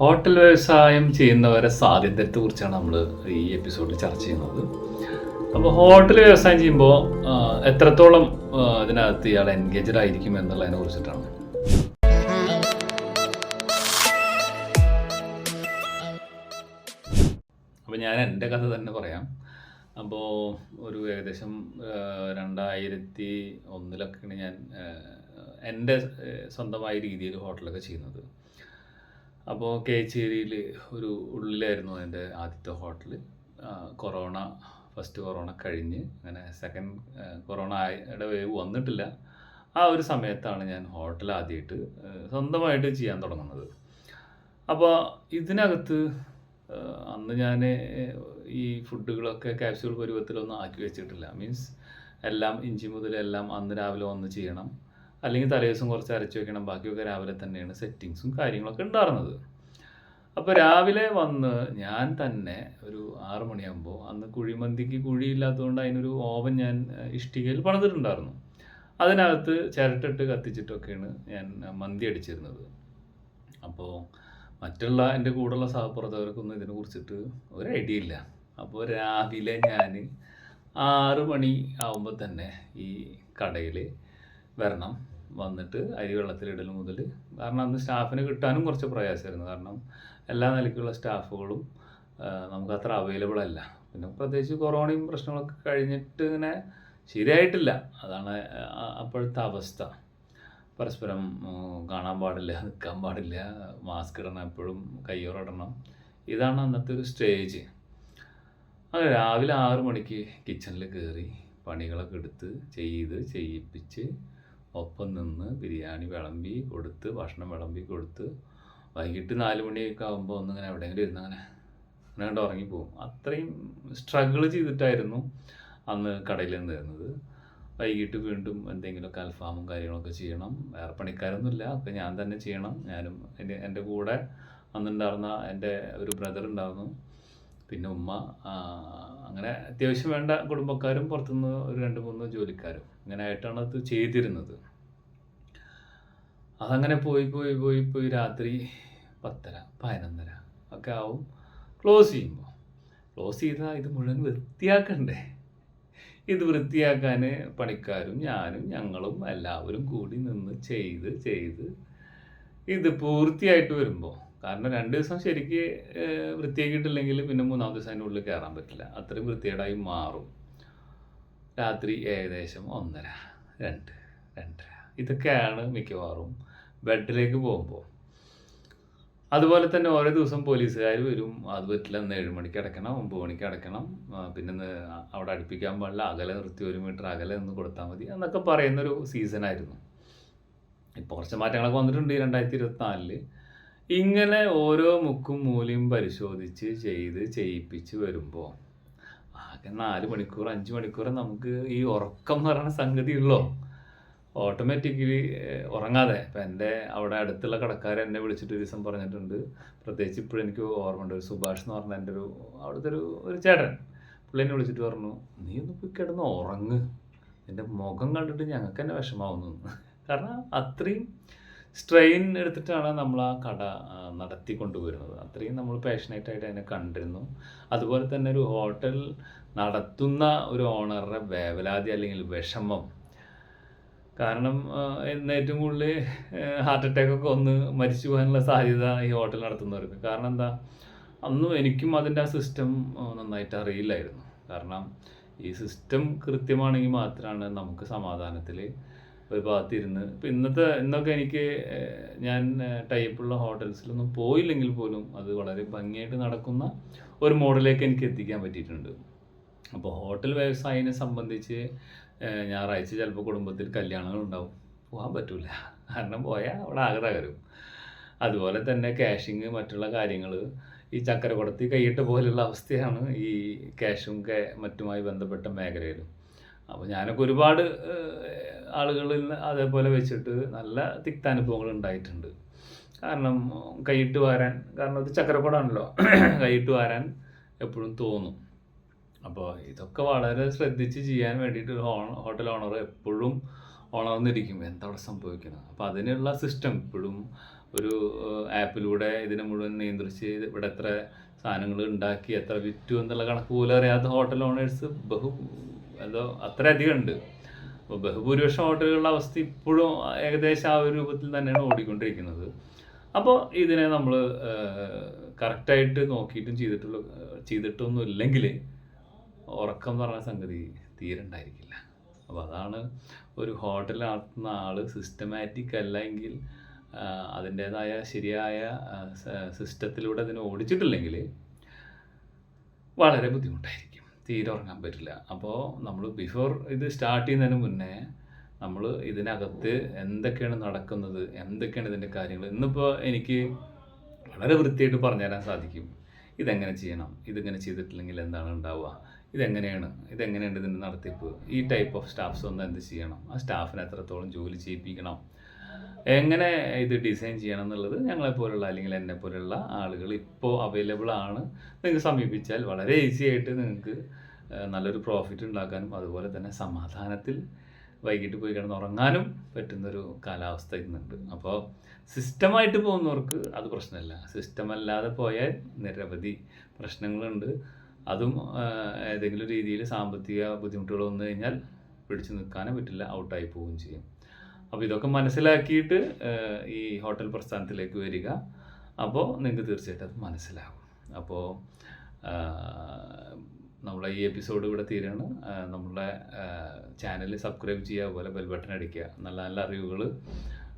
Hotel വ്യവസായം ചെയ്യുന്നവരെ സാധ്യതയെ കുറിച്ചാണ് നമ്മൾ ഈ എപ്പിസോഡിൽ ചർച്ച ചെയ്യുന്നത്. അപ്പോൾ ഹോട്ടൽ വ്യവസായം ചെയ്യുമ്പോൾ എത്രത്തോളം അതിനകത്ത് ഇയാൾ എൻഗേജഡ് ആയിരിക്കും എന്നുള്ളതിനെ കുറിച്ചിട്ടാണ്. അപ്പോൾ ഞാൻ എന്റെ കഥ തന്നെ പറയാം. അപ്പോൾ ഒരു ഏകദേശം രണ്ടായിരത്തി ഒന്നിലൊക്കെയാണ് ഞാൻ എന്റെ സ്വന്തമായ രീതിയിൽ ഹോട്ടലൊക്കെ ചെയ്യുന്നത്. അപ്പോൾ കേച്ചേരിയിൽ ഒരു ഉള്ളിലായിരുന്നു എന്റെ ആദ്യത്തെ ഹോട്ടൽ കൊറോണ ഫസ്റ്റ് കൊറോണ കഴിഞ്ഞ് അങ്ങനെ സെക്കൻഡ് കൊറോണയുടെ വേവ് വന്നിട്ടില്ല. ആ ഒരു സമയത്താണ് ഞാൻ ഹോട്ടൽ ആദ്യമായിട്ട് സ്വന്തമായിട്ട് ചെയ്യാൻ തുടങ്ങുന്നത്. അപ്പോൾ ഇതിനകത്ത് അന്ന് ഞാൻ ഈ ഫുഡുകളൊക്കെ ക്യാപ്സ്യൂൾ പരുവത്തിലൊന്നും ആക്കി വെച്ചിട്ടില്ല. മീൻസ് എല്ലാം ഇഞ്ചി മുതൽ എല്ലാം അന്ന് രാവിലെ വന്ന് ചെയ്യണം. അല്ലെങ്കിൽ തലേദിവസം കുറച്ച് അരച്ച് വെക്കണം. ബാക്കിയൊക്കെ രാവിലെ തന്നെയാണ് സെറ്റിങ്സും കാര്യങ്ങളൊക്കെ ഉണ്ടായിരുന്നത് അപ്പോൾ രാവിലെ വന്ന് ഞാൻ തന്നെ ഒരു ആറു മണിയാകുമ്പോൾ അന്ന് കുഴിമന്തിക്ക് കുഴിയില്ലാത്തതുകൊണ്ട് അതിനൊരു ഓവൻ ഞാൻ ഇഷ്ടികയിൽ പണിതിട്ടുണ്ടായിരുന്നു. അതിനകത്ത് ചിരട്ടിട്ട് കത്തിച്ചിട്ടൊക്കെയാണ് ഞാൻ മന്തി അടിച്ചിരുന്നത്. അപ്പോൾ മറ്റുള്ള എന്റെ കൂടെയുള്ള സഹപ്രവർത്തകർക്കൊന്നും ഇതിനെ കുറിച്ചിട്ട് ഒരു ഐഡിയ ഇല്ല. അപ്പോൾ രാവിലെ ഞാൻ ആറ് മണി ആകുമ്പോൾ തന്നെ ഈ കടയിൽ വരണം. വന്നിട്ട് അരി വെള്ളത്തിലിടൽ മുതൽ. കാരണം അന്ന് സ്റ്റാഫിനെ കിട്ടാനും കുറച്ച് പ്രയാസമായിരുന്നു. കാരണം എല്ലാ നിലയ്ക്കുള്ള സ്റ്റാഫുകളും നമുക്ക് അത്ര അവൈലബിൾ അല്ല. പിന്നെ പ്രത്യേകിച്ച് കൊറോണയും പ്രശ്നങ്ങളൊക്കെ കഴിഞ്ഞിട്ട് ഇങ്ങനെ ശരിയായിട്ടില്ല. അതാണ് അപ്പോഴത്തെ അവസ്ഥ. പരസ്പരം കാണാൻ പാടില്ല നിൽക്കാൻ പാടില്ല മാസ്ക് ഇടണം എപ്പോഴും കയ്യോറിടണം ഇതാണ് അന്നത്തെ ഒരു സ്റ്റേജ് അങ്ങനെ രാവിലെ ആറ് മണിക്ക് കിച്ചണിൽ കയറി പണികളൊക്കെ എടുത്ത് ചെയ്ത് ചെയ്യിപ്പിച്ച് ഒപ്പം നിന്ന് ബിരിയാണി വിളമ്പി കൊടുത്ത് ഭക്ഷണം വിളമ്പി കൊടുത്ത് വൈകിട്ട് നാല് മണിയൊക്കെ ആകുമ്പോൾ ഒന്നിങ്ങനെ എവിടെയെങ്കിലും ഇരുന്ന് അങ്ങനെ അങ്ങനെ കണ്ട് ഉറങ്ങിപ്പോവും. അത്രയും സ്ട്രഗിൾ ചെയ്തിട്ടായിരുന്നു അന്ന് കടയിൽ നിന്ന് തരുന്നത് വൈകിട്ട് വീണ്ടും എന്തെങ്കിലുമൊക്കെ അൽഫാമും കാര്യങ്ങളൊക്കെ ചെയ്യണം. വേറെ പണിക്കാരൊന്നുമില്ല. അപ്പം ഞാൻ തന്നെ ചെയ്യണം. ഞാനും എന്റെ എന്റെ കൂടെ അന്നുണ്ടായിരുന്ന എന്റെ ഒരു ബ്രദർ ഉണ്ടായിരുന്നു പിന്നെ ഉമ്മ അങ്ങനെ അത്യാവശ്യം വേണ്ട കുടുംബക്കാരും പുറത്തുനിന്ന് ഒരു രണ്ട് മൂന്ന് ജോലിക്കാരും. ഇങ്ങനെ ആയിട്ടാണ് അത് ചെയ്തിരുന്നത്. അതങ്ങനെ പോയി പോയി പോയി പോയി രാത്രി പത്തര പതിനൊന്നര ഒക്കെ ആവും ക്ലോസ് ചെയ്യുമ്പോൾ ക്ലോസ് ചെയ്താൽ ഇത് മുഴുവൻ വൃത്തിയാക്കണ്ടേ? ഇത് വൃത്തിയാക്കാൻ പണിക്കാരും ഞാനും ഞങ്ങളും എല്ലാവരും കൂടി നിന്ന് ചെയ്ത് ചെയ്ത് ഇത് പൂർത്തിയായിട്ട് വരുമ്പോൾ കാരണം രണ്ട് ദിവസം ശരിക്ക് വൃത്തിയാക്കിയിട്ടില്ലെങ്കിൽ പിന്നെ മൂന്നാമത്തെ ദിവസം അതിന്റെ ഉള്ളിൽ കയറാൻ പറ്റില്ല. അത്രയും വൃത്തികേടായി മാറും. രാത്രി ഏകദേശം ഒന്നര രണ്ട് രണ്ടര. ഇതൊക്കെയാണ് മിക്കവാറും ബെഡിലേക്ക് പോകുമ്പോൾ. അതുപോലെ തന്നെ ഓരോ ദിവസം പോലീസുകാർ വരും. അത് പറ്റില്ല ഇന്ന് ഏഴ് മണിക്ക് അടയ്ക്കണം ഒമ്പത് മണിക്ക് അടയ്ക്കണം. പിന്നെ അവിടെ അടുപ്പിക്കാൻ പാടില്ല അകലെ നിർത്തി ഒരു മീറ്റർ അകലെ നിന്ന് കൊടുത്താൽ മതി എന്നൊക്കെ പറയുന്നൊരു സീസണായിരുന്നു ഇപ്പോൾ കുറച്ച് മാറ്റങ്ങളൊക്കെ വന്നിട്ടുണ്ട് ഈ രണ്ടായിരത്തി ഇരുപത്തിനാലിൽ. ഇങ്ങനെ ഓരോ മുക്കും മൂലയും പരിശോധിച്ച് ചെയ്ത് ചെയ്യിപ്പിച്ച് വരുമ്പോൾ ആകെ നാല് മണിക്കൂർ അഞ്ച് മണിക്കൂർ നമുക്ക് ഈ ഉറക്കം എന്ന് പറയുന്ന സംഗതി ഉള്ളോ? ഓട്ടോമാറ്റിക്കലി ഉറങ്ങാതെ. ഇപ്പം എന്റെ അവിടെ അടുത്തുള്ള കടക്കാരൻ എന്നെ വിളിച്ചിട്ട് ഒരു ദിവസം പറഞ്ഞിട്ടുണ്ട്. പ്രത്യേകിച്ച് ഇപ്പോഴും എനിക്ക് ഓർമ്മയുണ്ട്. ഒരു സുഭാഷ് എന്ന് പറഞ്ഞ എന്റെ ഒരു അവിടുത്തെ ഒരു ഒരു ചേട്ടൻ. പുള്ളി എന്നെ വിളിച്ചിട്ട് പറഞ്ഞു നീ ഒന്ന് പോയി കിടന്ന് ഉറങ്ങ്. നിന്റെ മുഖം കണ്ടിട്ട് ഞങ്ങൾക്ക് തന്നെ വിഷമാവുന്നു. കാരണം അത്രയും സ്ട്രെയിൻ എടുത്തിട്ടാണ് നമ്മൾ ആ കട നടത്തി കൊണ്ടുവരുന്നത് അത്രയും നമ്മൾ പാഷനേറ്റ് ആയിട്ട് അതിനെ കണ്ടിരുന്നു. അതുപോലെ തന്നെ ഒരു ഹോട്ടൽ നടത്തുന്ന ഒരു ഓണറുടെ വേവലാതി അല്ലെങ്കിൽ വിഷമം. കാരണം ഇന്ന് ഏറ്റവും കൂടുതൽ ഹാർട്ട് അറ്റാക്ക് ഒക്കെ ഒന്ന് മരിച്ചു പോകാനുള്ള സാധ്യത ഈ ഹോട്ടൽ നടത്തുന്നവർക്ക്. കാരണം എന്താ? അന്നും എനിക്കും അതിന്റെ ആ സിസ്റ്റം നന്നായിട്ട് അറിയില്ലായിരുന്നു. കാരണം ഈ സിസ്റ്റം കൃത്യമാണെങ്കിൽ മാത്രമാണ് നമുക്ക് സമാധാനത്തിൽ ഒരു ഭാഗത്തിരുന്ന് ഇപ്പം ഇന്നത്തെ ഇന്നൊക്കെ എനിക്ക് ഞാൻ ടൈപ്പുള്ള ഹോട്ടൽസിലൊന്നും പോയില്ലെങ്കിൽ പോലും അത് വളരെ ഭംഗിയായിട്ട് നടക്കുന്ന ഒരു മോഡലിലേക്ക് എനിക്ക് എത്തിക്കാൻ പറ്റിയിട്ടുണ്ട്. അപ്പോൾ ഹോട്ടൽ വ്യവസായിനെ സംബന്ധിച്ച് ഞായറാഴ്ച ചിലപ്പോൾ കുടുംബത്തിൽ കല്യാണങ്ങൾ ഉണ്ടാവും. പോകാൻ പറ്റൂല. കാരണം പോയാൽ അവിടെ ആകെ തകരും. അതുപോലെ തന്നെ ക്യാഷിങ് മറ്റുള്ള കാര്യങ്ങൾ ഈ ചക്കരക്കുടത്തി കൈയിട്ട് പോലുള്ള അവസ്ഥയാണ് ഈ ക്യാഷും മറ്റുമായി ബന്ധപ്പെട്ട മേഖലയിലും. അപ്പോൾ ഞാനൊക്കെ ഒരുപാട് ആളുകളിൽ അതേപോലെ വെച്ചിട്ട് നല്ല തിക്താനുഭവങ്ങൾ ഉണ്ടായിട്ടുണ്ട്. കാരണം കൈയിട്ട് വാരാൻ കാരണം ഇത് ചക്രപ്പടാണല്ലോ കൈയിട്ട് വാരാൻ എപ്പോഴും തോന്നും. അപ്പോൾ ഇതൊക്കെ വളരെ ശ്രദ്ധിച്ച് ചെയ്യാൻ വേണ്ടിയിട്ട് ഹോട്ടൽ ഓണർ എപ്പോഴും ഉണർന്നിരിക്കും എന്താ അവിടെ സംഭവിക്കുന്നത് അപ്പോൾ അതിനുള്ള സിസ്റ്റം ഇപ്പോഴും ഒരു ആപ്പിലൂടെ ഇതിനെ മുഴുവൻ നിയന്ത്രിച്ച് ഇവിടെ എത്ര സാധനങ്ങൾ ഉണ്ടാക്കി എത്ര വിറ്റു എന്നുള്ള കണക്ക് പോലും അറിയാത്ത ഹോട്ടൽ ഓണേഴ്സ് ബഹു എന്തോ അത്രയധികം ഉണ്ട്. അപ്പോൾ ബഹുഭൂരിപക്ഷം വോട്ടുകളുടെ അവസ്ഥ ഇപ്പോഴും ഏകദേശം ആ ഒരു രൂപത്തിൽ തന്നെയാണ് ഓടിക്കൊണ്ടിരിക്കുന്നത്. അപ്പോൾ ഇതിനെ നമ്മൾ കറക്റ്റായിട്ട് നോക്കിയിട്ടും ചെയ്തിട്ടുള്ള ചെയ്തിട്ടൊന്നും ഇല്ലെങ്കിൽ ഉറക്കം എന്ന് പറഞ്ഞ സംഗതി തീരെ ഉണ്ടായിരിക്കില്ല. അപ്പോൾ അതാണ് ഒരു ഹോട്ടൽ നടത്തുന്ന ആൾ സിസ്റ്റമാറ്റിക് അല്ലെങ്കിൽ അതിന്റേതായ ശരിയായ സിസ്റ്റത്തിലൂടെ അതിനെ ഓടിച്ചിട്ടില്ലെങ്കിൽ വളരെ ബുദ്ധിമുട്ടായിരിക്കും. തീരെ ഉറങ്ങാൻ പറ്റില്ല. അപ്പോൾ നമ്മൾ ബിഫോർ ഇത് സ്റ്റാർട്ട് ചെയ്യുന്നതിന് മുന്നേ നമ്മൾ ഇതിനകത്ത് എന്തൊക്കെയാണ് നടക്കുന്നത് എന്തൊക്കെയാണ് ഇതിന്റെ കാര്യങ്ങൾ ഇന്നിപ്പോൾ എനിക്ക് വളരെ വൃത്തിയായിട്ട് പറഞ്ഞുതരാൻ സാധിക്കും. ഇതെങ്ങനെ ചെയ്യണം ഇതിങ്ങനെ ചെയ്തിട്ടില്ലെങ്കിൽ എന്താണ് ഉണ്ടാവുക ഇതെങ്ങനെയാണ് ഇതെങ്ങനെയുണ്ട് ഇതിന്റെ നടത്തിപ്പ് ഈ ടൈപ്പ് ഓഫ് സ്റ്റാഫ്സ് ഒന്ന് എന്ത് ചെയ്യണം ആ സ്റ്റാഫിനെ എത്രത്തോളം ജോലി ചെയ്യിപ്പിക്കണം എങ്ങനെ ഇത് ഡിസൈൻ ചെയ്യണം എന്നുള്ളത് ഞങ്ങളെപ്പോലുള്ള അല്ലെങ്കിൽ എന്നെ പോലുള്ള ആളുകൾ ഇപ്പോൾ അവൈലബിൾ ആണ്. നിങ്ങൾക്ക് സമീപിച്ചാൽ വളരെ ഈസി ആയിട്ട് നിങ്ങൾക്ക് നല്ലൊരു പ്രോഫിറ്റ് ഉണ്ടാക്കാനും അതുപോലെ തന്നെ സമാധാനത്തിൽ വൈകിട്ട് പോയി കിടന്ന് ഉറങ്ങാനും പറ്റുന്നൊരു കാലാവസ്ഥ ഇന്നുണ്ട്. അപ്പോൾ സിസ്റ്റമായിട്ട് പോകുന്നവർക്ക് അത് പ്രശ്നമല്ല. സിസ്റ്റമല്ലാതെ പോയാൽ നിരവധി പ്രശ്നങ്ങളുണ്ട്. അതും ഏതെങ്കിലും രീതിയിൽ സാമ്പത്തിക ബുദ്ധിമുട്ടുകൾ വന്നു കഴിഞ്ഞാൽ പിടിച്ചു നിൽക്കാനേ പറ്റില്ല ഔട്ടായി പോവുകയും ചെയ്യും. അപ്പോൾ ഇതൊക്കെ മനസ്സിലാക്കിയിട്ട് ഈ ഹോട്ടൽ പ്രസ്ഥാനത്തിലേക്ക് വരിക. അപ്പോൾ നിങ്ങൾക്ക് തീർച്ചയായിട്ടും അത് മനസ്സിലാകും. അപ്പോൾ നമ്മളെ ഈ എപ്പിസോഡ് ഇവിടെ തീരാണ്. നമ്മുടെ ചാനൽ സബ്സ്ക്രൈബ് ചെയ്യുക അതുപോലെ ബെൽ ബട്ടൺ അടിക്കുക. നല്ല നല്ല അറിവുകൾ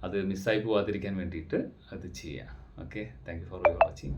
അത് മിസ്സായി പോവാതിരിക്കാൻ വേണ്ടിയിട്ട് അത് ചെയ്യുക. Okay? Thank you for watching.